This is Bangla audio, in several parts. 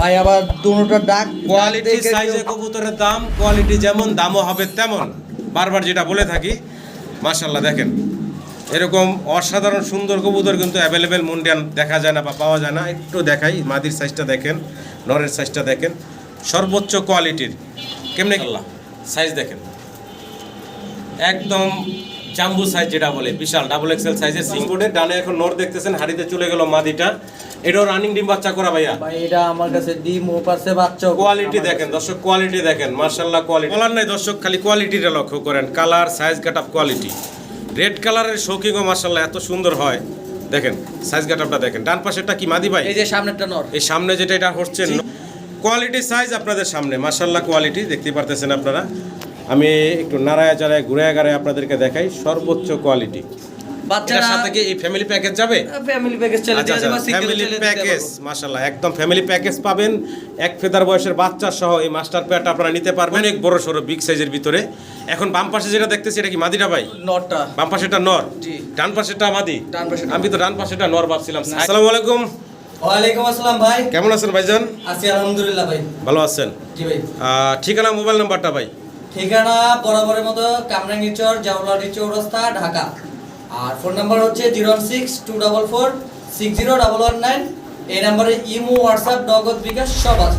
ভাই আবার দুটোটা ডাক কোয়ালিটি সাইজে কবুতরের দাম কোয়ালিটি যেমন দামও হবে তেমন। বারবার যেটা বলে থাকি মাশাল্লাহ দেখেন। এরকম অসাধারণ সুন্দর কবুতর কিন্তু অ্যাভেলেবেল মুন্ডিয়ান দেখা যায় না বা পাওয়া যায় না। একটু দেখাই মাদির সাইজটা দেখেন নরের সাইজটা দেখেন। সর্বোচ্চ কোয়ালিটির কেমনে সাইজ দেখেন। একদম জাম্বু সাইজ যেটা বলে বিশাল ডাবল এক্সেল সাইজের সিঙ্গুডের ডানে এখন নর দেখতেছেন হাড়িতে চলে গেল মাদিটা। এটাও রানিং ডিম বাচ্চা করা ভাইয়া? ভাই এটা আমার কাছে ডিম ও পারছে বাচ্চা। কোয়ালিটি দেখেন দর্শক কোয়ালিটি দেখেন মার্শাল্লাহ কোয়ালিটি বলার নাই দর্শক খালি কোয়ালিটিটা লক্ষ্য করেন। Colour size cut up quality red কালারের শৌকিংও মার্শাল্লাহ এত সুন্দর হয়। দেখেন সাইজ কাট আপটা দেখেন। ডান পাশেরটা কি মাদি ভাই? এই যে সামনেরটা নর। এই সামনে যেটা এটা হচ্ছে কোয়ালিটি সাইজ আপনাদের সামনে মার্শাল্লাহ কোয়ালিটি দেখতে পারতেছেন আপনারা। আমি একটু নাড়ায় চাড়ায় ঘুরে গাড়ায় আপনাদেরকে দেখাই সর্বোচ্চ কোয়ালিটি বাচ্চারা সাথে কি এই ফ্যামিলি প্যাকেজ যাবে? ফ্যামিলি প্যাকেজ চলে আচ্ছা আচ্ছা যাবে ফ্যামিলি প্যাকেজ মাশাআল্লাহ একদম ফ্যামিলি প্যাকেজ পাবেন। এক ফেদার বয়সের বাচ্চা সহ এই মাস্টার আপনারা নিতে পারবেন। অনেক বড় বিগ সাইজের ভিতরে। এখন বাম পাশে যেটা দেখতেছি এটা কি ভাই? নরটা। বাম পাশেটা নর? ডান পাশেটা মাদি? ডান পাশেরটা আমি তো ডান পাশেটা নর ভাবছিলাম। আসসালামু আলাইকুম। ওয়ালাইকুম আসসালাম ভাই। কেমন আছেন ভাইজান? আছি আলহামদুলিল্লাহ ভাই। ভালো আছেন? জি ভাই। ঠিকানা মোবাইল নাম্বারটা ভাই? ঠিকানা বরাবরের মতো কামরাঙ্গিচর জাউলাডি চৌরাস্তা ঢাকা। আর ফোন নাম্বার হচ্ছে zero six two double four six zero double one nine. এই নাম্বারে ইমো, হোয়াটসঅ্যাপ, নগদ বিকাশ সব আছে।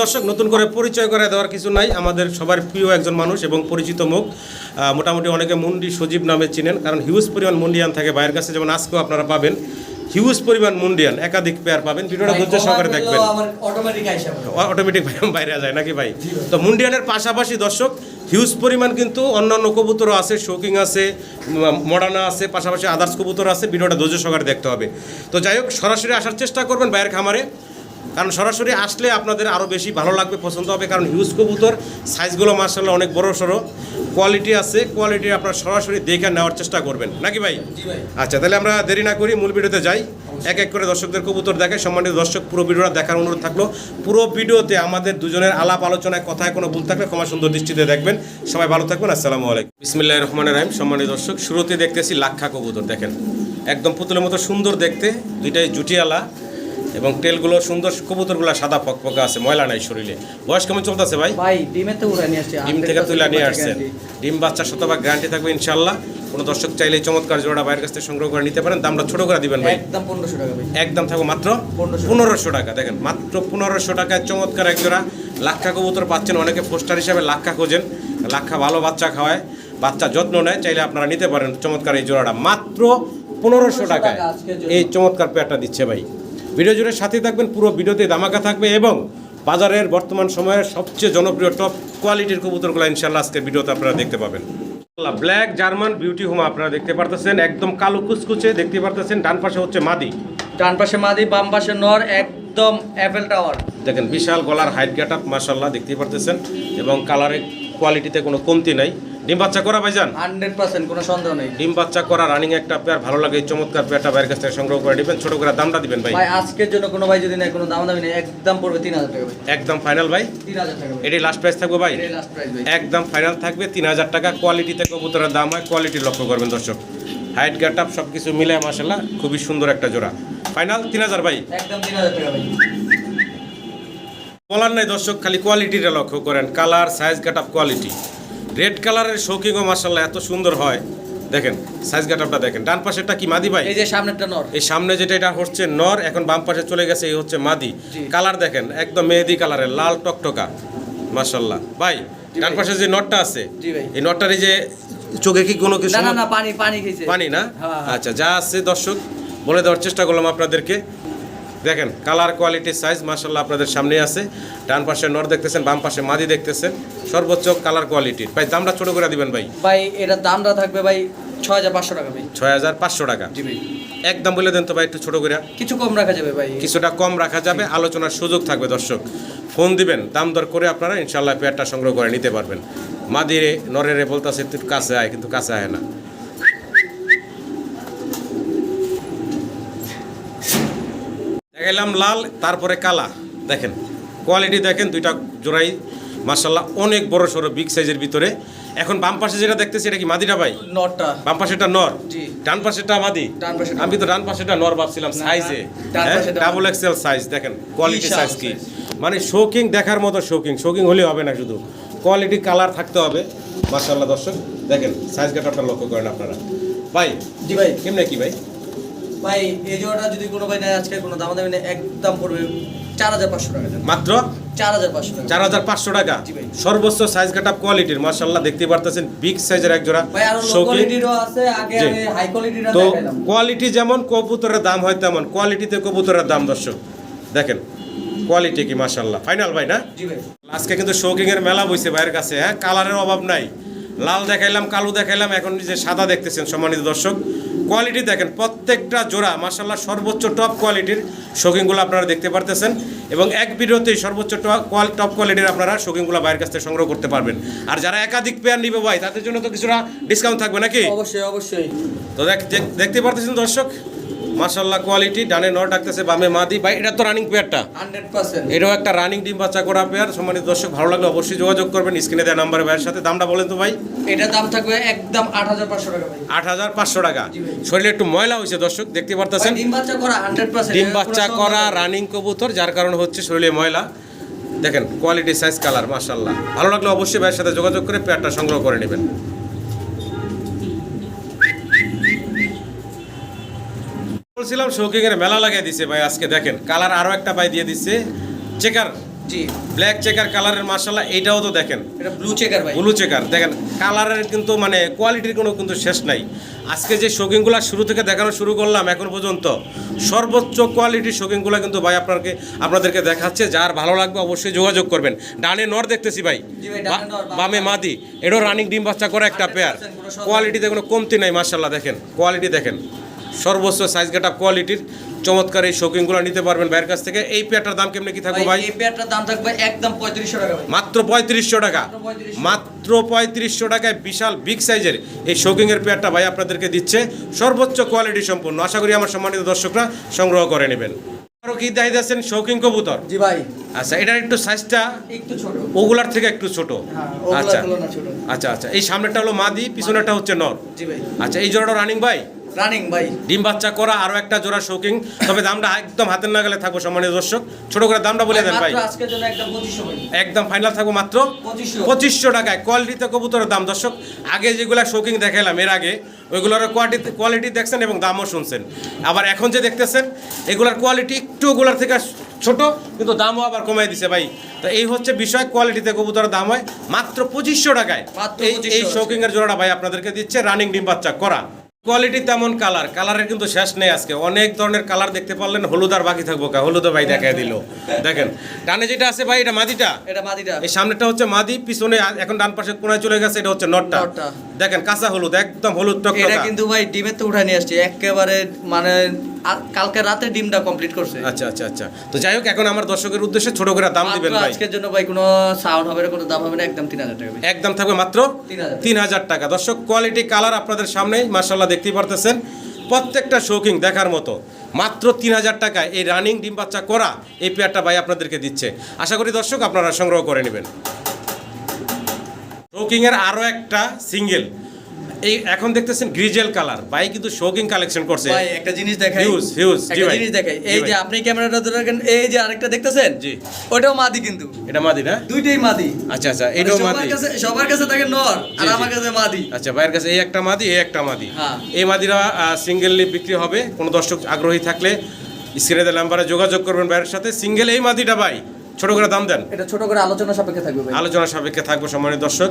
দর্শক, নতুন করে পরিচয় করে দেওয়ার কিছু নাই। আমাদের সবার প্রিয় একজন মানুষ এবং পরিচিত মুখ। মোটামুটি অনেকে মুন্ডি সজীব নামে চিনেন, কারণ হিউজ পরিমাণ মুন্ডিয়ান থাকে। বাইরের কাছে যেমন আজকেও আপনারা পাবেন। হিউজ পরিমাণ মুন্ডিয়ান একাধিক পেয়ার পাবেন। ভিডিওটা ধৈর্য সহকারে দেখবেন। অটোমেটিক ভাই বাইরে যায় নাকি ভাই? তো মুন্ডিয়ানের পাশাপাশি দর্শক হিউজ পরিমাণ কিন্তু অন্যান্য কবুতরও আছে শোকিং আছে মডানা আছে পাশাপাশি আদার্স কবুতর আছে ভিডিওটা ধৈর্য সহকারে দেখতে হবে। তো যাই হোক সরাসরি আসার চেষ্টা করবেন বাইরের খামারে। কারণ সরাসরি আসলে আপনাদের আরও বেশি ভালো লাগবে পছন্দ হবে। কারণ হিউজ কবুতর সাইজগুলো মার্শাল্লাহ অনেক বড় সড়ো কোয়ালিটি আছে কোয়ালিটি আপনারা সরাসরি দেখে নেওয়ার চেষ্টা করবেন। নাকি ভাই? আচ্ছা তাহলে আমরা দেরি না করি মূল ভিডিওতে যাই। এক এক করে দর্শকদের কবুতর দেখাই। সম্মানিত দর্শক পুরো ভিডিওটা দেখার অনুরোধ থাকল। পুরো ভিডিওতে আমাদের দুজনের আলাপ আলোচনায় কথায় কোনো ভুল থাকলে ক্ষমা সুন্দর দৃষ্টিতে দেখবেন। সবাই ভালো থাকবেন আসসালামু আলাইকুম। বিসমিল্লাহ রহমান রাহিম। সম্মানিত দর্শক শুরুতে দেখতেছি লাক্ষা কবুতর দেখেন। একদম পুতুলের মতো সুন্দর দেখতে দুইটাই জুটিয়ালা। এবং তেলগুলো সুন্দর কবুতরগুলো সাদা ফকফকা আছে ময়লা নাই শরীরে। বয়স কেমন চলতেছে ভাই? ভাই ডিমে তো উড়ে নিয়ে আসছে ডিম থেকে তুলে নিয়ে আসছেন। ডিম বাচ্চা শতভাগ গ্যারান্টি থাকবে ইনশাল্লাহ কোনো দর্শক চাইলে চমৎকার জোড়া বাইরের কাছ থেকে সংগ্রহ করে নিতে পারেন। দামটা ছোট করে দিবেন ভাই। একদম পনেরোশো টাকা ভাই। একদম থাকব মাত্র 1500 পনেরোশো টাকা। দেখেন মাত্র পনেরোশো টাকায় চমৎকার এক জোড়া লাক্ষা কবুতর পাচ্ছেন। অনেকে পোস্টার হিসাবে লাক্ষা খোঁজেন। লাক্ষা ভালো বাচ্চা খাওয়ায় বাচ্চা যত্ন নেয় চাইলে আপনারা নিতে পারেন চমৎকার এই জোড়াটা। মাত্র পনেরোশো টাকায়। এই চমৎকার পেয়ারটা দিচ্ছে ভাই। ভিডিও জুড়ে সাথে থাকবেন পুরো ভিডিওতে দামাকা থাকবে এবং বাজারের বর্তমান সময়ের সবচেয়ে জনপ্রিয় টপ কোয়ালিটির কবুতরগুলো ইনশাল্লাহ আজকের ভিডিওতে আপনারা দেখতে পাবেন। ব্ল্যাক জার্মান বিউটি হোম আপনারা দেখতে পারতেছেন একদম কালো কুচকুচে দেখতে পারতেছেন ডান পাশে হচ্ছে মাদি। ডান পাশে মাদি বাম পাশে নর একদম অ্যাপেল টাওয়ার দেখেন বিশাল গলার হাইট গেট আপ মাসাল্লাহ দেখতে পারতেছেন এবং কালারের কোয়ালিটিতে কোনো কমতি নাই। ডিম বাচ্চা করা ভাইজান? হান্ড্রেড পার্সেন্ট কোনো সন্দেহ নেই। ডিম বাচ্চা করা রানিং একটা পেয়ার ভালো লাগে চমৎকার পেয়ারটা বাইরের কাছ থেকে সংগ্রহ করে দিবেন ছোট করে দামটা দিবেন ভাই। ভাই আজকের জন্য কোনো ভাই যদি নেয় কোনো দাম দামি নেই একদম পড়বে তিন হাজার টাকা ভাই। একদম ফাইনাল ভাই? তিন হাজার টাকা এটাই লাস্ট প্রাইস থাকবে ভাই? এটাই লাস্ট প্রাইস ভাই। একদম ফাইনাল থাকবে তিন হাজার টাকা। কোয়ালিটিতে কবুতরের দাম হয় কোয়ালিটি লক্ষ্য করবেন দর্শক। হাইট গেট আপ সব কিছু মিলে মাসাল্লাহ খুবই সুন্দর একটা জোড়া। ফাইনাল তিন হাজার ভাই? একদম তিন হাজার টাকা ভাই। বলার নাই দর্শক খালি কোয়ালিটিটা লক্ষ্য করেন। Colour size cut up quality red কালারের শৌকিংও মার্শাল্লাহ এত সুন্দর হয়। দেখেন সাইজ কাট আপটা দেখেন। ডান পাশেরটা কি মাদি ভাই? এই যে সামনেরটা নর। এই সামনে যেটা এটা হচ্ছে নর এখন বাম পাশে চলে গেছে এই হচ্ছে মাদি। কালার দেখেন একদম মেহেদি কালারের লাল টকটকা মার্শাল্লাহ ভাই ডান পাশে যে নটটা আছে। এই নটটার এই যে চোখে কি কোনো কিছু না না না পানি পানি খেয়েছে। পানি না? হ্যাঁ। আচ্ছা যা আছে দর্শক বলে দেওয়ার চেষ্টা করলাম আপনাদেরকে। দেখেন কালার কোয়ালিটি সাইজ মার্শাল্লাহ আপনাদের সামনে আছে। ডান পাশে নর দেখতেছেন বাম পাশে মাদি দেখতেছেন। সর্বোচ্চ কালার কোয়ালিটির ভাই দামটা ছোট করে দিবেন ভাই। ভাই এটার দামটা থাকবে ভাই ছয় হাজার পাঁচশো টাকা ভাই। ছয় হাজার পাঁচশো টাকা। জি ভাই। একদম বলে দেন তো ভাই একটু ছোট করে। কিছু কম রাখা যাবে ভাই। কিছুটা কম রাখা যাবে আলোচনার সুযোগ থাকবে দর্শক। ফোন দিবেন দাম দর করে আপনারা ইনশাল্লাহ পেয়ারটা সংগ্রহ করে নিতে পারবেন। মাদিরে নরেরে বলতেছে তুই কাছে আয় কিন্তু কাছে আয় না। দেখাইলাম লাল তারপরে কালা। দেখেন কোয়ালিটি দেখেন দুইটা জোড়াই মার্শাল্লাহ অনেক বড় সড়ো বিগ সাইজের ভিতরে। এখন বাম পাশে যেটা দেখতেছি এটা কি মাদিটা ভাই? নটটা বাম পাশেটা নর। ডান পাশেটা মাদি? আমি তো ডান পাশেটা নর ভাবছিলাম সাইজে ডাবল এক্সেল সাইজ দেখেন কোয়ালিটি সাইজ কি? মানে শৌকিং দেখার মতো শৌকিং শৌকিং হলে হবে না শুধু। কোয়ালিটি কালার থাকতে হবে। মাশাল্লাহ দর্শক দেখেন সাইজ কাটারটা লক্ষ্য করেন আপনারা। ভাই জি ভাই। কেমনে কি ভাই? ভাই এই জোড়াটা যদি কোনো ভাই নেয় আজকে কোনো দাম দামি নেই একদম পড়বে চার হাজার পাঁচশো টাকা মাত্র? চার হাজার পাঁচশো টাকা। চার হাজার পাঁচশো টাকা? সর্বোচ্চ সাইজ কাটা কোয়ালিটির মাশাল্লাহ দেখতে পারতেছেন বিগ সাইজের এক জোড়া তো কোয়ালিটি যেমন কবুতরের দাম হয় তেমন। কোয়ালিটিতে কবুতরের দাম দর্শক। দেখেন কোয়ালিটি কি মাশাল্লাহ ফাইনাল ভাই না? আজকে কিন্তু শৌকিং এর মেলা বইছে ভাইয়ের কাছে হ্যাঁ? কালারের অভাব নাই। লাল দেখাইলাম কালো দেখাইলাম এখন যে সাদা দেখতেছেন সম্মানিত দর্শক। কোয়ালিটি দেখেন প্রত্যেকটা জোড়া মার্শাল্লাহ সর্বোচ্চ টপ কোয়ালিটির শৌকিংগুলো আপনারা দেখতে পারতেছেন এবং এক ভিডিওতেই সর্বোচ্চ টপ কোয়ালিটির আপনারা শৌকিংগুলো বাইরের কাছ থেকে সংগ্রহ করতে পারবেন। আর যারা একাধিক পেয়ার নিবে ভাই তাদের জন্য তো কিছুটা ডিসকাউন্ট থাকবে নাকি? অবশ্যই অবশ্যই। তো দেখ দেখ- দেখতে পারতেছেন দর্শক? মাসাল্লাহ কোয়ালিটি ডানে নর ডাকতেছে বামে মাদি। ভাই এটা তো রানিং পেয়ারটা হান্ড্রেড পার্সেন্ট। এটাও একটা রানিং ডিম বাচ্চা করা পেয়ার সম্মানিত দর্শক ভালো লাগলে অবশ্যই যোগাযোগ করবেন। স্ক্রিনে দেওয়া নাম্বারে ভাইয়ের সাথে। দামটা বলেন তো ভাই। এটার দাম থাকবে একদম আট হাজার পাঁচশো টাকা ভাই। আট হাজার পাঁচশো টাকা। শরীরে একটু ময়লা হয়েছে দর্শক দেখতে পারতেছেন? ডিম বাচ্চা করা হান্ড্রেড পার্সেন্ট। ডিম বাচ্চা করা রানিং কবুতর যার কারণে হচ্ছে শরীরে ময়লা। দেখেন কোয়ালিটি সাইজ কালার মাশাল্লাহ ভালো লাগলে অবশ্যই ভাইয়ের সাথে যোগাযোগ করে পেয়ারটা সংগ্রহ করে নেবেন। বলছিলাম শৌকিং এর মেলা লাগিয়ে দিছে ভাই আজকে দেখেন কালার আরও একটা ভাই দিয়ে দিচ্ছে চেকার জি। ব্ল্যাক চেকার কালারের মাশাল্লাহ এইটাও তো দেখেন। এটা ব্লু চেকার ভাই। ব্লু চেকার দেখেন কালারের কিন্তু মানে কোয়ালিটির কোনো কিন্তু শেষ নাই। আজকে যে শোকিংগুলো শুরু থেকে দেখানো শুরু করলাম এখন পর্যন্ত সর্বোচ্চ কোয়ালিটির শোকিংগুলো কিন্তু ভাই আপনাকে আপনাদেরকে দেখাচ্ছে যার ভালো লাগবে অবশ্যই যোগাযোগ করবেন। ডানে নর দেখতেছি ভাই বামে মাদি এটাও রানিং ডিম বাচ্চা করে একটা 100% পেয়ার কোয়ালিটিতে কোনো কমতি নাই মার্শাল্লাহ দেখেন কোয়ালিটি দেখেন। সর্বোচ্চ সাইজ গেট কোয়ালিটির চমৎকার এই শোকিংগুলো নিতে পারবেন ভাইয়ের কাছ থেকে। এই পেয়ারটার দাম কেমনি কি থাকবে ভাই এই পেয়ারটার দাম থাকবে একদম পঁয়ত্রিশশো টাকা মাত্র পঁয়ত্রিশশো টাকা। মাত্র পঁয়ত্রিশশো। টাকায় বিশাল বিগ সাইজের এই শৌকিং এর পেয়ারটা ভাই আপনাদেরকে দিচ্ছে। সর্বোচ্চ কোয়ালিটি সম্পূর্ণ। আশা করি আমার সম্মানিত দর্শকরা সংগ্রহ করে নেবেন। আরও কি কবুতর? জি ভাই। আচ্ছা এটার একটু সাইজটা একটু ছোট। ওগুলার থেকে একটু ছোট। হ্যাঁ আচ্ছা। আচ্ছা আচ্ছা। এই সামনেরটা হলো মাদি পিছনেরটা হচ্ছে নর। জি ভাই। আচ্ছা এই জোড়াটা রানিং ভাই? রানিং ভাই। ডিম বাচ্চা করা আরও একটা জোড়া শৌকিং তবে দামটা একদম হাতের নাগালে থাকব সম্মানিত দর্শক। ছোট করে দামটা বলে দেন ভাই আজকের জন্য একদম ফাইনাল থাকব মাত্র পঁচিশশো। টাকায়। কোয়ালিটিতে কবুতরের দাম দর্শক আগে যেগুলো শৌকিং দেখাইলাম এর আগে ওইগুলোর কোয়ালিটি কোয়ালিটি দেখছেন এবং দামও শুনছেন। আবার এখন যে দেখতেছেন এগুলার কোয়ালিটি একটু ওগুলার থেকে ছোট কিন্তু দামও আবার কমাই দিছে ভাই। তো এই হচ্ছে বিষয় কোয়ালিটিতে কবুতরের দাম হয় মাত্র পঁচিশশো টাকায়। এই 2500 এই শৌকিং এর জোড়াটা ভাই আপনাদেরকে দিচ্ছে রানিং ডিম বাচ্চা করা। কোয়ালিটি তেমন কালার কালারের কিন্তু শেষ নেই আজকে। অনেক ধরনের কালার দেখতে পারলেন হলুদ আর বাকি থাকব কা হলুদও ভাই দেখাই দিল। দেখেন ডানে যেটা আছে ভাই এটা মাদিটা? এটা মাদিটা। এই সামনেটা হচ্ছে মাদি পিছনে এখন ডান পাশে কোনায় চলে গেছে এটা হচ্ছে নটটা। দেখেন কাঁচা হলুদ একদম হলুদ টক এটা কিন্তু ভাই ডিমের তো উঠায় নিয়ে আসছে একেবারে মানে কালকে রাতে ডিমটা কমপ্লিট করছে। আচ্ছা আচ্ছা আচ্ছা। তো যাই হোক এখন আমার দর্শকের উদ্দেশ্যে ছোট করে দাম দিবেন ভাই। আজকের জন্য ভাই কোনো সাউন্ড হবে না কোনো দাম হবে না একদম তিন হাজার টাকা একদম থাকবে মাত্র 3000 তিন হাজার টাকা। দর্শক কোয়ালিটি কালার আপনাদের সামনেই মার্শাল্লাহ দেখতেই পারতেছেন, প্রত্যেকটা শৌকিং দেখার মতো। মাত্র তিন হাজার টাকায় এই রানিং ডিম বাচ্চা করা এই পেয়ারটা ভাই আপনাদেরকে দিচ্ছে। আশা করি দর্শক আপনারা সংগ্রহ করে নেবেন। শৌকিংয়ের আরও আরও একটা সিঙ্গেল এই এখন দেখতেছেন গ্রিজেল কালার ভাই কিন্তু শৌকিং কালেকশন করছে। ভাই একটা জিনিস দেখাই। Huge, huge, জি একটা জিনিস দেখাই। এই যে আপনি ক্যামেরাটা ধরে রাখেন এই যে আরেকটা দেখতেছেন? জি। ওটাও মাদি কিন্তু। এটা মাদি না? দুইটাই মাদি। আচ্ছা আচ্ছা এটাও সবার কাছে সবার কাছে থাকে নর আর আমার কাছে মাদি। আচ্ছা ভাইয়ের কাছে এই একটা মাদি এই একটা মাদি। হ্যাঁ। এই মাদিরা সিঙ্গেললি বিক্রি হবে। কোনো দর্শক আগ্রহী থাকলে স্ক্রিনে নাম্বারে যোগাযোগ করবেন ভাইয়ের সাথে। সিঙ্গেল এই মাদিটা ভাই। ছোট করে দাম দেন। এটা ছোট করে আলোচনা সাপেক্ষে থাকবে ভাই। আলোচনা সাপেক্ষে থাকব সম্মানিত দর্শক।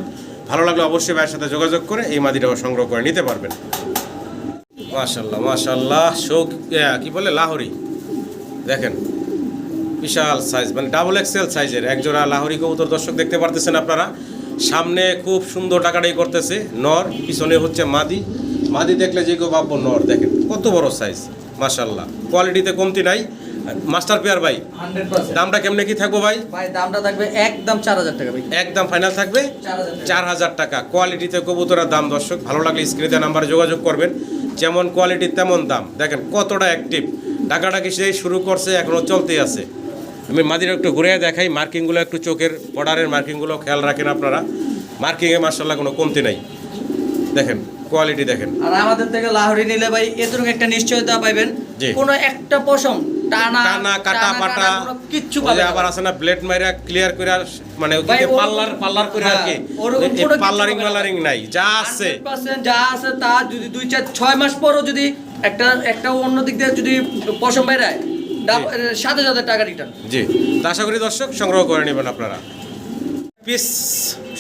ভালো লাগলে অবশ্যই ভাইয়ের সাথে যোগাযোগ করে এই মাদিটাও সংগ্রহ করে নিতে পারবেন। মাশাল্লাহ মাশাল্লাহ শোক কি বলে? লাহোরি। দেখেন বিশাল সাইজ মানে ডাবল এক্সেল সাইজের একজোড়া লাহোরি কবুতর দর্শক দেখতে পারতেছেন আপনারা। সামনে খুব সুন্দর টাকাটাই করতেছে নর পিছনে হচ্ছে মাদি। মাদি দেখলে যে কেউ ভাববো নর দেখেন কত বড় সাইজ মাশাল্লাহ কোয়ালিটিতে কমতি নাই। মাস্টার পেয়ার ভাই দামটা কেমনে কি থাকব ভাই? ভাই দামটা থাকবে একদম চার হাজার টাকা ভাই একদম ফাইনাল থাকবে? চার হাজার টাকা। কোয়ালিটিতে কবুতরের দাম দর্শক ভালো লাগলে স্ক্রিনে নাম্বারে যোগাযোগ করবেন। যেমন কোয়ালিটি তেমন দাম। দেখেন কতটা অ্যাক্টিভ ডাকাডাকি সেই শুরু করছে এখনও চলতেই আছে। আমি মাদিরা একটু ঘুরে দেখাই মার্কিংগুলো একটু চোখের বর্ডারের মার্কিংগুলো খেয়াল রাখেন আপনারা। মার্কিংয়ে মার্শাল্লাহ কোনো কমতি নাই। দেখেন কোয়ালিটি দেখেন। আর আমাদের থেকে লাহরি নিলে ভাই এতটুকু একটা নিশ্চয়তা পাইবেন। জি। কোনো একটা পশম টানা কাটা পাটা কিচ্ছু পাবে আবার আছে না ব্লেড মাইরা ক্লিয়ার করে মানে ওদিকে পার্লার পার্লার করে আর কি। হ্যাঁ, পার্লারিং হবে না। মার্লারিং নাই যা আছে। যা আছে তা যদি দুই চার ছয় মাস পরও যদি একটা একটা অন্য দিক দিয়ে যদি পশম সাথে সাথে টাকা রিটার্ন জি। তা আশা করি দর্শক সংগ্রহ করে নেবেন আপনারা। পিস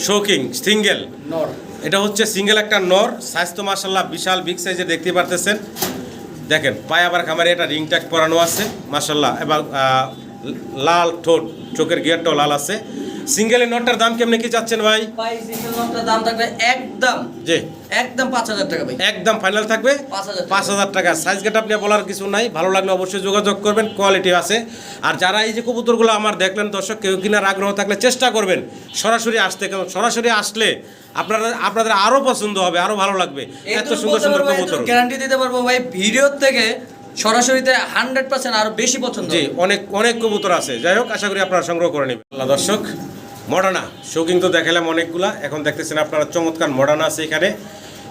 শোকিং সিঙ্গেল নর। এটা হচ্ছে সিঙ্গেল একটা নর। সাইজ তো মাসাল্লাহ বিশাল বিগ সাইজে দেখতে পারতেছেন। দেখেন, পায়ে আবার খামারে এটা রিং ট্যাক্স পরানো আছে মাসাল্লাহ এবং লাল ঠোঁট, চোখের গিয়ারটাও লাল আছে। সিঙ্গেলের নটটার দাম কেমনি কি চাচ্ছেন ভাই? ভাই সিঙ্গেল নটটার দাম থাকবে একদম জি। একদম পাঁচ হাজার টাকা ভাই। একদম ফাইনাল থাকবে? 5,000 টাকা। পাঁচ হাজার টাকা। সাইজ গেট আপনি বলার কিছু নাই। ভালো লাগলে অবশ্যই যোগাযোগ করবেন কোয়ালিটি আছে। আর যারা এই যে কবুতরগুলো আমার দেখলেন দর্শক কেউ কেনার আগ্রহ থাকলে চেষ্টা করবেন সরাসরি আসতে। কারণ সরাসরি আসলে আপনারা আপনাদের আরও পছন্দ হবে আরও ভালো লাগবে। এত সুন্দর সুন্দর কবুতর। গ্যারান্টি দিতে পারব ভাই ভিডিও থেকে সরাসরিতে হান্ড্রেড পার্সেন্ট আরও বেশি পছন্দ জি অনেক অনেক কবুতর আছে। যাই হোক আশা করি আপনারা সংগ্রহ করে নেবেন। আল্লাহ দর্শক মডার্না শৌকিং তো দেখালাম অনেকগুলা। এখন দেখতেছেন আপনারা চমৎকার মডার্না আছে এখানে।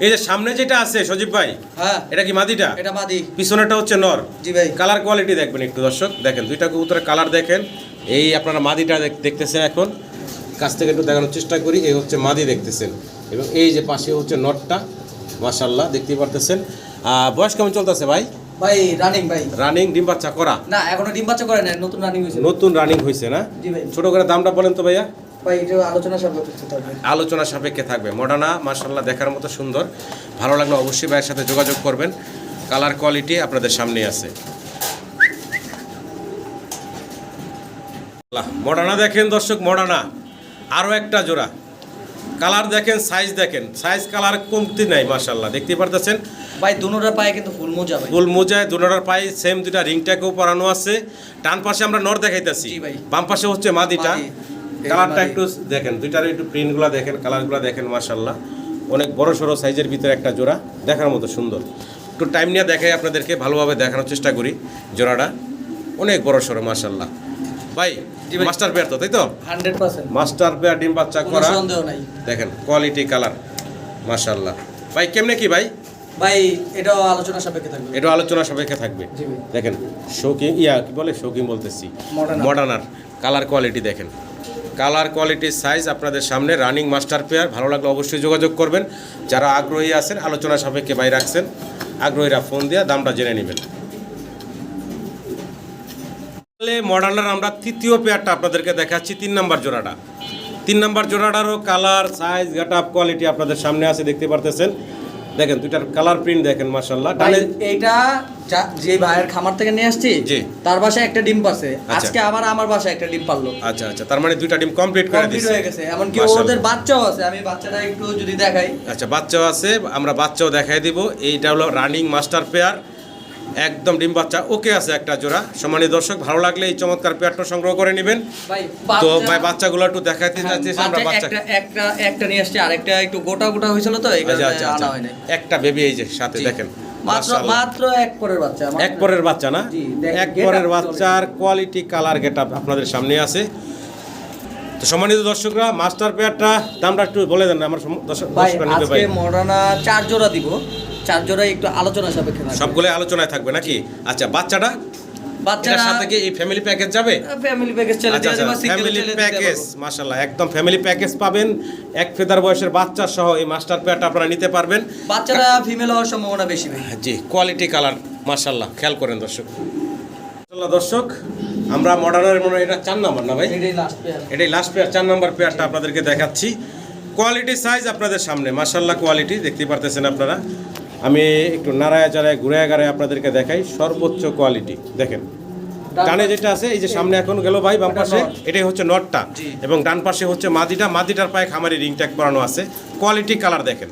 এই যে সামনে যেটা আছে সজীব ভাই হ্যাঁ। এটা কি মাদিটা? এটা মাদি। পিছনেটা হচ্ছে নর। জি ভাই। কালার কোয়ালিটি দেখবেন একটু দর্শক। দেখেন দুইটা কবুতরের কালার দেখেন। এই আপনারা মাদিটা দেখ- দেখতেছেন এখন। কাছ থেকে একটু দেখানোর চেষ্টা করি। এই হচ্ছে মাদি দেখতেছেন। এবং এই যে পাশে হচ্ছে নটটা মাশাল্লাহ দেখতেই পারতেছেন। বয়স কেমন চলতেছে ভাই? ভাই রানিং ভাই। রানিং ডিম বাচ্চা করা? না এখনও ডিম বাচ্চা করে না নতুন রানিং হয়েছে। নতুন রানিং হয়েছে না? জি ভাই। ছোট করে দামটা বলেন তো ভাইয়া। ভাই এটা আলোচনা সাপেক্ষে থাকবে। আলোচনা সাপেক্ষে থাকবে। মডার্না মার্শাল্লাহ দেখার মতো সুন্দর। ভালো লাগলে অবশ্যই ভাইয়ের সাথে যোগাযোগ করবেন। কালার কোয়ালিটি আপনাদের সামনে আছে। মডানা দেখেন দর্শক মডানা। আরও একটা জোড়া। কালার দেখেন সাইজ দেখেন। সাইজ কালার কমতি নাই মার্শাল্লাহ দেখতে পারতেছেন? ভাই দুনোটা পায়ে কিন্তু ফুল মোজা ভাই। ফুল মোজায় দুনোটার পায়ে সেম দুইটা রিংটাকেও পরানো আছে। ডান পাশে আমরা নর দেখাইতেছি। বাম পাশে হচ্ছে মাদিটা। কালারটা একটু দেখেন দুইটার একটু প্রিন্টগুলো দেখেন কালারগুলো দেখেন মাশাল্লাহ অনেক বড় সড়ো সাইজের ভিতরে একটা জোড়া। দেখার মতো সুন্দর। একটু টাইম নিয়ে দেখাই আপনাদেরকে ভালোভাবে দেখানোর চেষ্টা করি জোড়াটা। অনেক বড় সড়ো মাশাল্লাহ ভাই মাস্টার পেয়ার তো তাই তো? Hundred percent. মাস্টার পেয়ার ডিম বাচ্চা করা। সন্দেহ নাই। দেখেন কোয়ালিটি কালার মাশাল্লাহ ভাই কেমনে কি ভাই? ভাই এটাও আলোচনা সাপেক্ষে থাকবে। এটা আলোচনা সাপেক্ষে থাকবে। দেখেন শৌকিং ইয়া কি বলে? শৌকিং বলতেছি। মডার্নার কালার কোয়ালিটি দেখেন। কালার কোয়ালিটি সাইজ আপনাদের সামনে রানিং মাস্টার পেয়ার ভালো লাগলে অবশ্যই যোগাযোগ করবেন। যারা আগ্রহী আছেন আলোচনা সাপেক্ষে বাই রাখছেন। আগ্রহীরা ফোন দিয়ে দামটা জেনে নেবেন। তাহলে মডার্নার আমরা তৃতীয় পেয়ারটা আপনাদেরকে দেখাচ্ছি তিন নাম্বার জোড়াটা। তিন number জোড়াটারও colour size get up quality আপনাদের সামনে আছে দেখতে পারতেছেন। দেখেন দুইটার কালার প্রিন্ট দেখেন ভাই ডানে এইটা যে ভাইয়ের খামার থেকে নিয়ে আসছি জি। তার বাসায় একটা ডিম পারছে আচ্ছা। আজকে আবার আমার বাসায় একটা ডিম পারল আচ্ছা আচ্ছা তার মানে দুইটা ডিম কমপ্লিট করে দিচ্ছি হয়ে গেছে এমনকি মাশাআল্লাহ। ওদের বাচ্চাও আছে আমি বাচ্চাটা একটু যদি দেখাই। আচ্ছা বাচ্চাও আছে আমরা বাচ্চাও দেখাই দিব। এইটা হলো রানিং মাস্টার পেয়ার একদম ডিম বাচ্চা। ওকে আছে একটা জোড়া। সম্মানিত দর্শক ভালো লাগলে এই চমৎকার পেয়ারটা সংগ্রহ করে নেবেন। তো ভাই বাচ্চাগুলো একটু দেখাইতে হ্যাঁ, চাচ্ছি আমরা বাচ্চা একটা একটা একটা নিয়ে আসছি আরেকটা একটু গোটা গোটা হয়েছিল তো এই আচ্ছা কারণে আচ্ছা আনা আচ্ছা। হয় নাই একটা বেবি এই যে সাথে দেখেন। মাত্র এক পরের বাচ্চা এক পরের বাচ্চা না? এক পরের বাচ্চার কোয়ালিটি কালার গেট আপনাদের সামনে আছে। তো সম্মানিত দর্শকরা মাস্টার পেয়ারটা দামটা একটু বলে দেন আমার দর্শক আজকে মডার্না চার জোড়া দিব। চার জোড়া একটু আলোচনা সাপেক্ষে থাকবে। সবগুলো আলোচনায় থাকবে নাকি? আচ্ছা বাচ্চাটা বাচ্চারা সাথে কি এই ফ্যামিলি প্যাকেজ যাবে? ফ্যামিলি প্যাকেজ চলে আচ্ছা আচ্ছা দেবো সিঙ্গেল ফ্যামিলি প্যাকেজ মাশাআল্লাহ একদম ফ্যামিলি প্যাকেজ পাবেন। এক ফেদার বয়সের বাচ্চা সহ এই মাস্টার পেয়ারটা আপনারা নিতে পারবেন। বাচ্চারা ফিমেল হওয়ার সম্ভাবনা বেশি ভাই। জি কোয়ালিটি কালার মাশাআল্লাহ খেয়াল করেন দর্শক। দর্শক আমরা মডার্নের মনে হয় এটা চার নাম্বার না ভাই? এটাই লাস্ট পেয়ার এটাই লাস্ট পেয়ার চার নাম্বার পেয়ারটা আপনাদেরকে দেখাচ্ছি। কোয়ালিটি সাইজ আপনাদের সামনে মাশাআল্লাহ কোয়ালিটি দেখতে পারতেছেন আপনারা। আমি একটু নাড়ায় চাড়ায় ঘুরে গাড়ায় আপনাদেরকে দেখাই সর্বোচ্চ কোয়ালিটি দেখেন ডানে যেটা আছে এই যে সামনে এখন গেল ভাই বাম পাশে এটাই হচ্ছে নটটা। এবং ডান পাশে হচ্ছে মাদিটা মাদিটার পায়ে খামারি রিং ট্যাগ করানো আছে। কোয়ালিটি কালার দেখেন।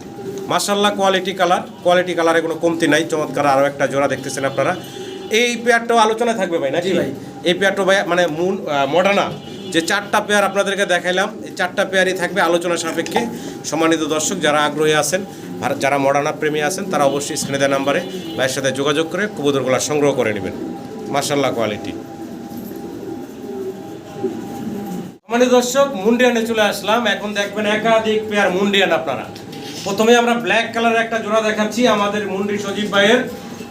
মার্শাল্লাহ কোয়ালিটি কালার কোয়ালিটি কালারে কোনো কমতি নাই চমৎকার আরও একটা জোড়া দেখতেছেন আপনারা। এই পেয়ারটাও আলোচনায় থাকবে ভাই নাকি? ভাই। এই পেয়ারটা ভাই মানে মুন মডার্না যে চারটা পেয়ার আপনাদেরকে দেখাইলাম এই চারটা পেয়ারই থাকবে আলোচনা সাপেক্ষে। সম্মানিত দর্শক যারা আগ্রহী আছেন ভার- যারা মডার্না প্রেমী আছেন, তারা অবশ্যই স্ক্রিনে দেওয়া নাম্বারে ভাইয়ের সাথে যোগাযোগ করে কবুতরগুলো সংগ্রহ করে নেবেন। মার্শাল্লাহ কোয়ালিটি মানে দর্শক, মুন্ডিয়ানে চলে আসলাম। এখন দেখবেন একাধিক পেয়ার মুন্ডিয়ান আপনারা। প্রথমে আমরা ব্ল্যাক কালারের একটা জোড়া দেখাচ্ছি আমাদের মুন্ডি সজীব ভাইয়ের।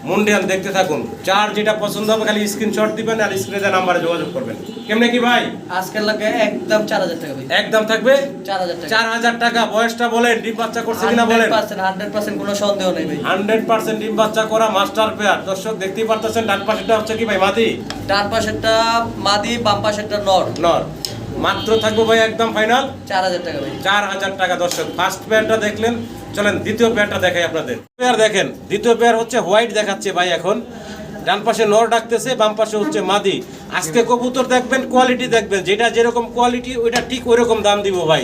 মুন্ডিয়াল দেখতে থাকুন। যার যেটা পছন্দ হবে খালি স্ক্রিনশট দিবেন আর স্ক্রিনে নাম্বারে যোগাযোগ করবেন। কেমনে কি ভাই? আজকের লাগে একদম চার হাজার টাকা একদম থাকবে? চার হাজার টাকা। চার বয়সটা বলেন ডিম বাচ্চা করছে কিনা বলেন? হান্ড্রেড পার্সেন্ট কোনো সন্দেহ নেই ভাই। হান্ড্রেড পার্সেন্ট ডিম বাচ্চা করা মাস্টার পেয়ার দর্শক দেখতেই পারতেছেন ডান পাশেটা হচ্ছে কি ভাই মাদি? ডান পাশেরটা মাদি বাম পাশেরটা নর। নর। মাত্র থাকব ভাই একদম ফাইনাল চার হাজার টাকা ভাই। চার হাজার টাকা দর্শক। ফার্স্ট পেয়ারটা দেখলেন চলেন দ্বিতীয় পেয়ারটা দেখাই আপনাদের। পেয়ার দেখেন দ্বিতীয় পেয়ার হচ্ছে হোয়াইট দেখাচ্ছে ভাই এখন। ডান পাশে নর ডাকতেছে বাম পাশে হচ্ছে মাদি। আজকে কবুতর দেখবেন কোয়ালিটি দেখবেন। যেটা যেরকম কোয়ালিটি ওইটা ঠিক ওইরকম দাম দিব ভাই।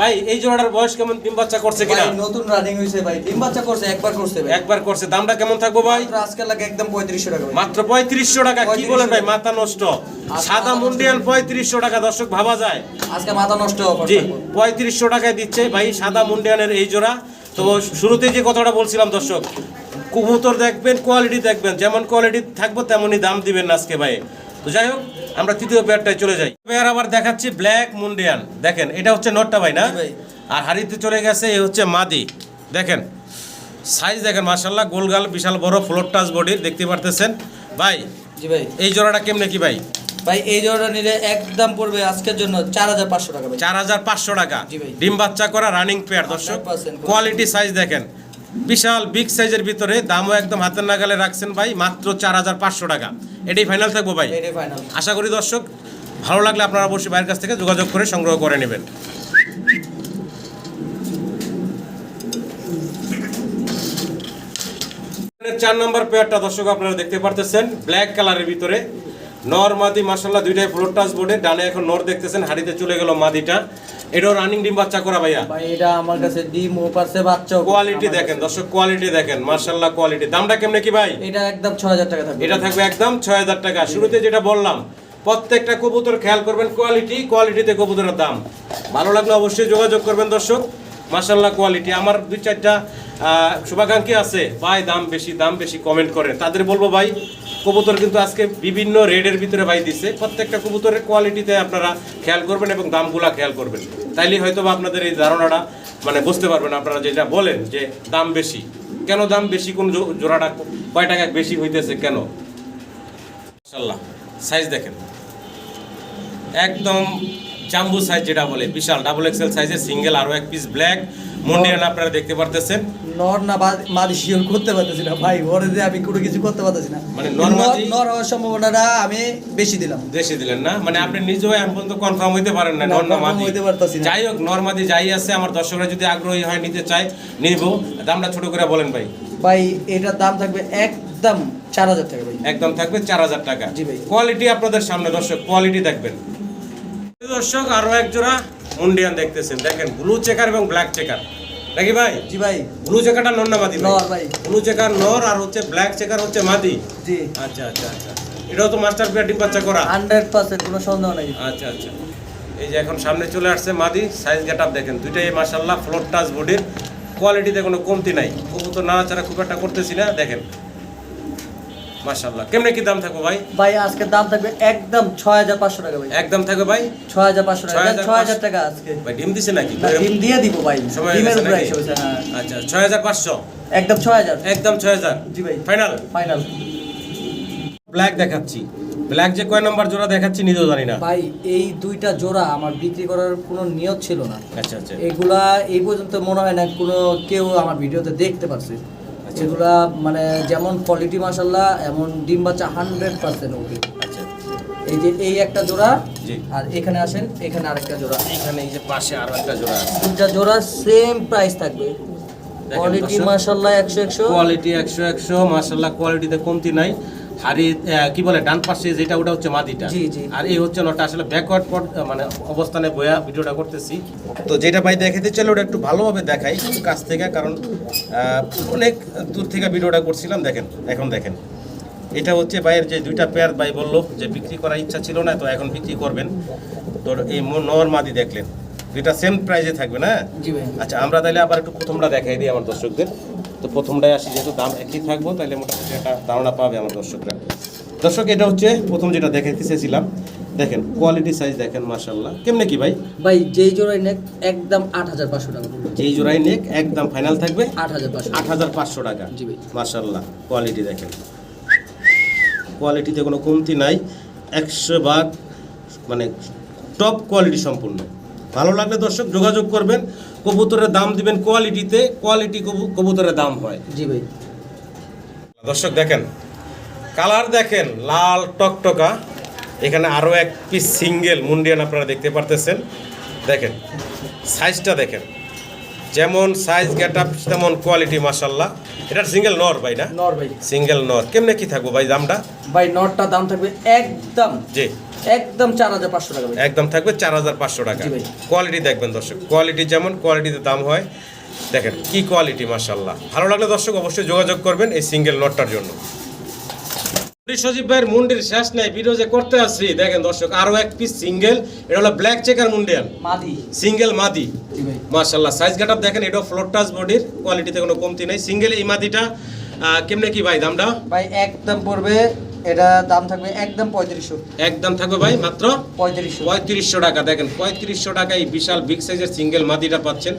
ভাই এই জোড়াটার বয়স কেমন ডিম বাচ্চা করছে কিনা? নতুন রানিং হয়েছে ভাই। ডিম বাচ্চা করছে একবার করছে ভাই। একবার করছে। দামটা কেমন থাকব ভাই? আজকের লাগে একদম পঁয়ত্রিশশো টাকা মাত্র পঁয়ত্রিশশো টাকা। কি বলেন ভাই মাথা নষ্ট। সাদা মুন্ডিয়াল পঁয়ত্রিশশো টাকা দর্শক ভাবা যায়। আজকে মাথা নষ্ট জি পঁয়ত্রিশশো টাকায় দিচ্ছে ভাই সাদা মুন্ডিয়ানের এই জোড়া। তো শুরুতে যে কথাটা বলছিলাম দর্শক কবুতর দেখবেন কোয়ালিটি দেখবেন যেমন কোয়ালিটি থাকব তেমনই দাম দিবেন আজকে ভাই। তো যাই হোক আমরা তৃতীয় পেয়ারটায় চলে যাই। পেয়ার আবার দেখাচ্ছি ব্ল্যাক মুন্ডিয়ান দেখেন এটা হচ্ছে নটটা ভাই না। আর হাড়িতে চলে গেছে এ হচ্ছে মাদি। দেখেন সাইজ দেখেন মার্শাল্লাহ গোলগাল বিশাল বড় ফ্লোর টাচ বডির দেখতে পারতেছেন। ভাই জি ভাই। এই জোড়াটা কেমনে কি ভাই? ভাই এই জোড়া নিলে একদম পড়বে আজকের জন্য চার হাজার পাঁচশো টাকা ভাই। চার হাজার পাঁচশো টাকা। ডিম বাচ্চা করা রানিং পেয়ার দর্শক। কোয়ালিটি সাইজ দেখেন। বিশাল বিগ সাইজের ভিতরে দামও একদম হাতের নাগালে রাখছেন ভাই মাত্র চার হাজার পাঁচশো টাকা। এটাই ফাইনাল থাকব ভাই। এটাই ফাইনাল আশা করি দর্শক ভালো লাগলে আপনারা অবশ্যই ভাইয়ের কাছ থেকে যোগাযোগ করে সংগ্রহ করে নেবেন। চার নম্বর পেয়ারটা দর্শক আপনারা দেখতে পারতেছেন ব্ল্যাক কালারের ভিতরে। নর মাদি মার্শাল্লাহ দুইটাই ফ্লোর টাচ বোর্ডে ডানে এখন নর দেখতেছেন হাড়িতে চলে গেল মাদিটা। এটাও রানিং ডিম বাচ্চা করা ভাইয়া? ভাই এটা আমার কাছে ডিম ও পারছে বাচ্চা কোয়ালিটি দেখেন দর্শক কোয়ালিটি দেখেন মার্শাল্লাহ কোয়ালিটি দামটা কেমনে কি ভাই? এটা একদম ছ হাজার টাকা থাকবে। এটা থাকবে একদম ছয় হাজার টাকা। শুরুতে যেটা বললাম প্রত্যেকটা কবুতর খেয়াল করবেন কোয়ালিটি কোয়ালিটিতে কবুতরের দাম। ভালো লাগলে অবশ্যই যোগাযোগ করবেন দর্শক। মার্শাল্লাহ কোয়ালিটি আমার দুই চারটা শুভাকাঙ্ক্ষী আছে। ভাই, দাম বেশি দাম বেশি কমেন্ট করেন। তাদের বলব ভাই, কবুতর কিন্তু আজকে বিভিন্ন রেডের ভিতরে ভাই দিছে। প্রত্যেকটা কবুতরের কোয়ালিটিতে আপনারা খেয়াল করবেন এবং দামগুলা খেয়াল করবেন। তাইলে হয়তো আপনাদের এই ধারণাটা মানে বুঝতে পারবেন আপনারা যেটা বলেন যে দাম বেশি। কেন দাম বেশি? কোন জোড়াটা কয় টাকা বেশি হইতেছে? কেন? সাইজ দেখেন। একদম জাম্বু সাইজ যেটা বলে বিশাল ডাবল এক্সেল সাইজের সিঙ্গেল আরও এক পিস ব্ল্যাক মন্ডিয়ান আপনারা দেখতে পারতেছেন। নর না মাদি শিওর করতে পারতেছি না ভাই ওরে যে আমি কোনো কিছু করতে পারতেছি না। মানে নর নর মাদি- নর হওয়ার সম্ভাবনাটা আমি বেশি দিলাম। দেশে দিলেন না? মানে আপনি নিজেও এখন পর্যন্ত কনফার্ম হইতে পারেন না না, confirm হইতে পারতাছি না। যাই হোক নর্মাদি যাই আছে আমার দর্শকরা যদি আগ্রহী হয় নিতে চায় নিব। দামটা ছোট করে বলেন ভাই। ভাই এটার দাম থাকবে একদম চার হাজার টাকা ভাই। একদম থাকবে চার হাজার টাকা। জি ভাই। কোয়ালিটি আপনাদের সামনে দর্শক কোয়ালিটি দেখবেন। দর্শক আরও এক জোড়া মুন্ডিয়ান দেখতেছেন। দেখেন ব্লু চেকার এবং ব্ল্যাক চেকার নাকি ভাই? জি ভাই। ব্লু চেকারটা নর না মাদি নর ভাই। ব্লু চেকার নর আর হচ্ছে ব্ল্যাক চেকার হচ্ছে মাদি? জি। আচ্ছা আচ্ছা আচ্ছা। এটাও তো মাস্টার পেয়ার ডিম বাচ্চা করা। হান্ড্রেড পার্সেন্ট কোনো সন্দেহ নেই। আচ্ছা আচ্ছা। এই যে এখন সামনে চলে আসছে মাদি সাইজ গেট আপ দেখেন। দুইটাই মাশাল্লাহ ফ্লোর টাচ বডির কোয়ালিটিতে কোনো কমতি নাই। কবুতর নাড়াচাড়া খুব একটা করতেছি না। দেখেন মাশাল্লাহ কেমনে কি দাম থাকব ভাই? ভাই আজকে দাম থাকবে একদম ছয় হাজার পাঁচশো টাকা ভাই। একদম থাকবে ভাই? ছয় হাজার পাঁচশো টাকা। 6,500 ছয় হাজার টাকা আজকে। ভাই ডিম দিছে নাকি? ডিম দিয়ে দিব ভাই। ডিমের? এসে হয়েছে, হ্যাঁ। আচ্ছা ছয় হাজার পাঁচশো। একদম ছয় হাজার। একদম ছয় হাজার। জি ভাই। ফাইনাল ফাইনাল ব্ল্যাক দেখাচ্ছি। ব্ল্যাক যে কয় নাম্বার জোড়া দেখাচ্ছি নিজেও জানি না। ভাই এই দুইটা জোড়া আমার বিক্রি করার কোনো নিয়ত ছিল না। আচ্ছা আচ্ছা। এগুলা এই পর্যন্ত মনে হয় না কোনো কেউ আমার ভিডিওতে দেখতে পারছে। আচ্ছা। এগুলা মানে যেমন কোয়ালিটি মাসাল্লাহ এমন ডিম বাচ্চা হান্ড্রেড পার্সেন্ট ওকে আচ্ছা এই যে এই একটা জোড়া। আর এখানে আসেন এখানে আরেকটা জোড়া এখানে এই যে পাশে আরও একটা জোড়া দুটা জোড়া সেম প্রাইস থাকবে কোয়ালিটি। মাসাল্লাহ একশো একশো কোয়ালিটি একশো একশো মাসাল্লাহ কোয়ালিটিতে কমতি নাই হাড়ি আহ, কি বলে ডান পাশে যেটা ওটা হচ্ছে মাদিটা। জি, জি। আর এই হচ্ছে নটা আসলে ব্যাকওয়ার্ড পট মানে অবস্থানে বয়া ভিডিওটা করতেছি। তো যেটা ভাই দেখাতে চাইলে ওটা একটু ভালোভাবে দেখাই কাছ থেকে কারণ অনেক দূর থেকে ভিডিওটা করছিলাম দেখেন এখন দেখেন। এটা হচ্ছে ভাইয়ের যে দুইটা পেয়ার ভাই বলল যে বিক্রি করার ইচ্ছা ছিল না তো এখন বিক্রি করবেন। তো এই ম- নর মাদি দেখলেন। দুইটা সেম প্রাইজে থাকবে না? আচ্ছা আমরা তাহলে আবার একটু প্রথমটা দেখাই দিই আমার দর্শকদের। তো প্রথমটাই আসি যেহেতু দাম একই থাকব তাহলে মোটামুটি একটা ধারণা পাবে আমার দর্শকরা। দর্শক এটা হচ্ছে প্রথম যেটা দেখাইতে চেয়েছিলাম দেখেন কোয়ালিটি সাইজ দেখেন মাশাল্লাহ কেমনে কি ভাই? ভাই যেই জোড়াই নেক একদম আট হাজার পাঁচশো টাকা যেই জোড়াই নেক একদম ফাইনাল থাকবে? আট হাজার পাঁচশো আট হাজার পাঁচশো টাকা। জি ভাই। মাশাল্লাহ কোয়ালিটি দেখেন। কোয়ালিটিতে কোনো কমতি নাই। একশো ভাগ মানে টপ কোয়ালিটি সম্পূর্ণ। ভালো লাগলে দর্শক যোগাযোগ করবেন। কবুতরের দাম দিবেন কোয়ালিটিতে কোয়ালিটি কবুতরের দাম হয়। জি ভাই। দর্শক দেখেন কালার দেখেন লাল টকটকা। এখানে আরও এক পিস সিঙ্গেল মুন্ডিয়ান আপনারা দেখতে পারতেছেন। দেখেন সাইজটা দেখেন। যেমন সাইজ গেট আপ তেমন কোয়ালিটি মাসাল্লাহ এটা সিঙ্গেল নর ভাই না? নর ভাই। সিঙ্গেল নর। কেমনে কি থাকব ভাই দামটা? ভাই নটটার দাম থাকবে একদম জি। একদম চার হাজার পাঁচশো টাকা একদম থাকবে চার হাজার পাঁচশো টাকা। কোয়ালিটি দেখবেন দর্শক। কোয়ালিটি যেমন কোয়ালিটিতে দাম হয়। দেখেন কি কোয়ালিটি মাসাল্লাহ ভালো লাগলে দর্শক অবশ্যই যোগাযোগ করবেন এই সিঙ্গেল নটটার জন্য। সজীব ভাইয়ের মুন্ডির শেষ নাই ভিডিও যে করতে আসছি দেখেন দর্শক আরও এক পিস সিঙ্গেল এটা হলো ব্ল্যাক চেকার মুন্ডিয়ান মাদি। সিঙ্গেল মাদি। সাইজ গেটআপ দেখেন এটা ফ্লোর টাচ বডির কোয়ালিটিতে কোনো কমতি নেই। সিঙ্গেল এই মাদিটা কেমনে কি ভাই দামটা? ভাই একদম পড়বে এটা দাম থাকবে একদম পঁয়ত্রিশশো। একদম থাকবে ভাই মাত্র পঁয়ত্রিশশো। পঁয়ত্রিশশো টাকা দেখেন পঁয়ত্রিশশো টাকা এই বিশাল বিগ সাইজের সিঙ্গেল মাদিটা পাচ্ছেন।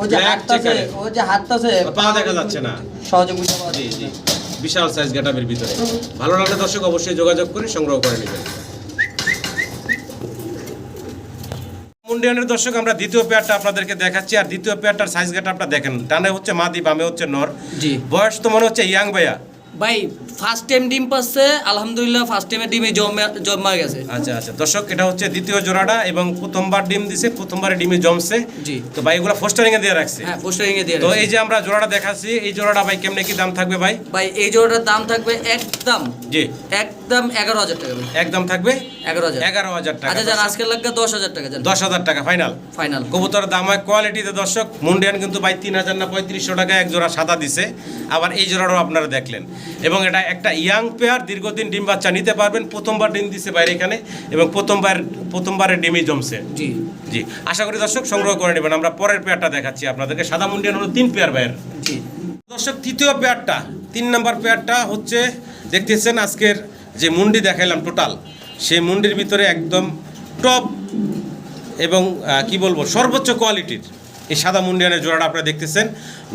ও যে হাতটা আছে ও যে হাতটা আছে পা দেখা যাচ্ছে না। সহজে বুঝতে পারছি। জি। বিশাল সাইজ গ্যাটাপের ভিতরে। ভালো লাগলে দর্শক অবশ্যই যোগাযোগ করে সংগ্রহ করে নেবেন। মুন্ডিয়ানের দর্শক আমরা দ্বিতীয় পেয়ারটা আপনাদেরকে দেখাচ্ছি। আর দ্বিতীয় পেয়ারটার সাইজ গেটআপটা দেখেন ডানে হচ্ছে মাদি বামে হচ্ছে নর। জি। বয়স তো মনে হচ্ছে ইয়াং ভাইয়া। ভাই ফার্স্ট টাইম ডিম পাচ্ছে আলহামদুলিল্লাহ ফার্স্ট টাইমে ডিমে জমে জমা গেছে। আচ্ছা আচ্ছা। দর্শক এটা হচ্ছে দ্বিতীয় জোড়াটা এবং প্রথমবার ডিম দিছে প্রথমবারে ডিমে জমছে। জি। তো ভাই এগুলো ফোস্টারিং এ দিয়ে রাখছে। হ্যাঁ পোস্টারিং এ দিয়ে তো এই যে আমরা জোড়াটা দেখাচ্ছি এই জোড়াটা ভাই কেমনে কি দাম থাকবে ভাই? ভাই এই জোড়াটার দাম থাকবে একদম। জি। একদম এগারো হাজার টাকা একদম থাকবে এগারো হাজার। এগারো হাজার টাকা। আচ্ছা যান আজকের লাগবে দশ হাজার টাকা যান দশ হাজার টাকা ফাইনাল ফাইনাল কবুতরের দাম হয় কোয়ালিটিতে দর্শক। মুন্ডিয়ান কিন্তু ভাই তিন হাজার না পঁয়ত্রিশশো টাকা এক জোড়া সাদা দিছে। আবার এই জোড়াটাও আপনারা দেখলেন। এবং এটা একটা ইয়াং পেয়ার দীর্ঘদিন ডিম বাচ্চা নিতে পারবেন। প্রথমবার ডিম দিছে বাইরে এখানে এবং প্রথমবার প্রথমবারে ডিমই জমছে। জি। জি। আশা করি দর্শক সংগ্রহ করে নেবেন। আমরা পরের পেয়ারটা দেখাচ্ছি আপনাদেরকে। সাদা মুন্ডিয়ান হলো তিন পেয়ার ভাইয়ের। জি। দর্শক তৃতীয় পেয়ারটা তিন নম্বর পেয়ারটা হচ্ছে দেখতেছেন আজকের যে মুন্ডি দেখাইলাম টোটাল সেই মুন্ডির ভিতরে একদম টপ এবং কি বলব সর্বোচ্চ কোয়ালিটির এই সাদা মুন্ডিয়ানের জোড়াটা আপনারা দেখতেছেন।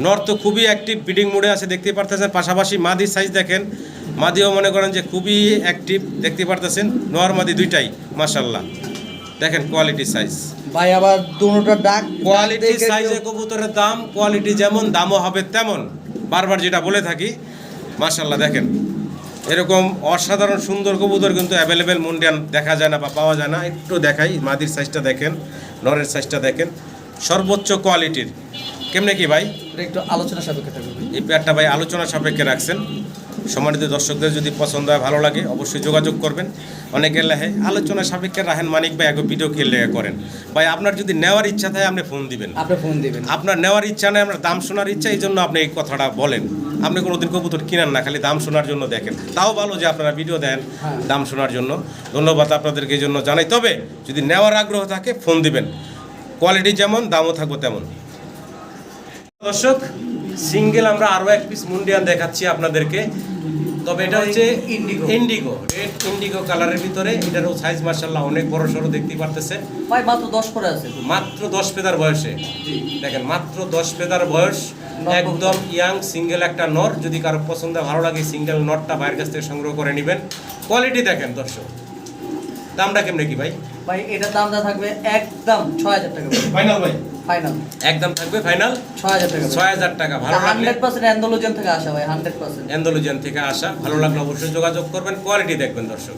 নর তো খুবই অ্যাক্টিভ ব্রিডিং মোডে আছে দেখতে পারতেছেন। পাশাপাশি মাদির সাইজ দেখেন। মাদিও মনে করেন যে খুবই অ্যাক্টিভ দেখতে পারতেছেন। নর মাদি দুইটাই মাসাল্লাহ দেখেন কোয়ালিটি সাইজ ভাই আবার দুটোটা ডাক কোয়ালিটি সাইজে কবুতরের দাম কোয়ালিটি যেমন দামও হবে তেমন। বারবার যেটা বলে থাকি মাশাল্লাহ দেখেন। এরকম অসাধারণ সুন্দর কবুতর কিন্তু অ্যাভেলেবেল মুন্ডিয়ান দেখা যায় না বা পাওয়া যায় না। একটু দেখাই মাদির সাইজটা দেখেন নরের সাইজটা দেখেন। সর্বোচ্চ কোয়ালিটির। কেমনে কি ভাই? একটু আলোচনা সাপেক্ষে থাকবে এই পেয়ারটা ভাই আলোচনা সাপেক্ষে রাখছেন। সম্মানিত দর্শকদের যদি পছন্দ হয় ভালো লাগে অবশ্যই যোগাযোগ করবেন। অনেকের লেহে আলোচনা সাপেক্ষে রাহেন মানিক ভাই আগে ভিডিও খেলে করেন। ভাই আপনার যদি নেওয়ার ইচ্ছা থাকে আপনি ফোন দিবেন। আপনি ফোন দিবেন। আপনার নেওয়ার ইচ্ছা নেই আপনার দাম শোনার ইচ্ছা এই জন্য আপনি এই কথাটা বলেন। আপনি কোনোদিন কবুতর কিনেন না খালি দাম শোনার জন্য দেখেন। তাও ভালো যে আপনারা ভিডিও দেন হ্যাঁ। দাম শোনার জন্য। ধন্যবাদ আপনাদেরকে এই জন্য জানাই। তবে যদি নেওয়ার আগ্রহ থাকে ফোন দিবেন। কোয়ালিটি যেমন দামও থাকব তেমন দর্শক সিঙ্গেল আমরা আরও এক পিস মুন্ডিয়ান দেখাচ্ছি আপনাদেরকে। তবে এটা হচ্ছে Indigo. ইন্ডিগো রেড ইন্ডিগো কালারের ভিতরে। এটারও সাইজ মার্শাল্লাহ অনেক বড় সড়ো দেখতে পারতেছে ভাই মাত্র দশ করে আছে মাত্র দশ পেদার বয়সে। দেখেন মাত্র দশ পেদার বয়স। একদম ইয়াং সিঙ্গেল একটা নট যদি কারও পছন্দ ভালো লাগে সিঙ্গেল নটটা বাইরের কাছ থেকে সংগ্রহ করে নেবেন। কোয়ালিটি দেখেন দর্শক। দামটা কেমনে কি ভাই? ভাই এটার দামটা থাকবে একদম ছয় হাজার টাকা ফাইনাল ভাই? ফাইনাল একদম থাকবে ফাইনাল ছয় হাজার টাকা ছয় হাজার টাকা ভালো লাগলে হান্ড্রেড পার্সেন্ট অ্যান্ডোলোজেন থেকে আসা ভাই হান্ড্রেড পার্সেন্ট অ্যান্ডোলজিয়ান থেকে আসা ভালো লাগলে অবশ্যই যোগাযোগ করবেন কোয়ালিটি দেখবেন দর্শক।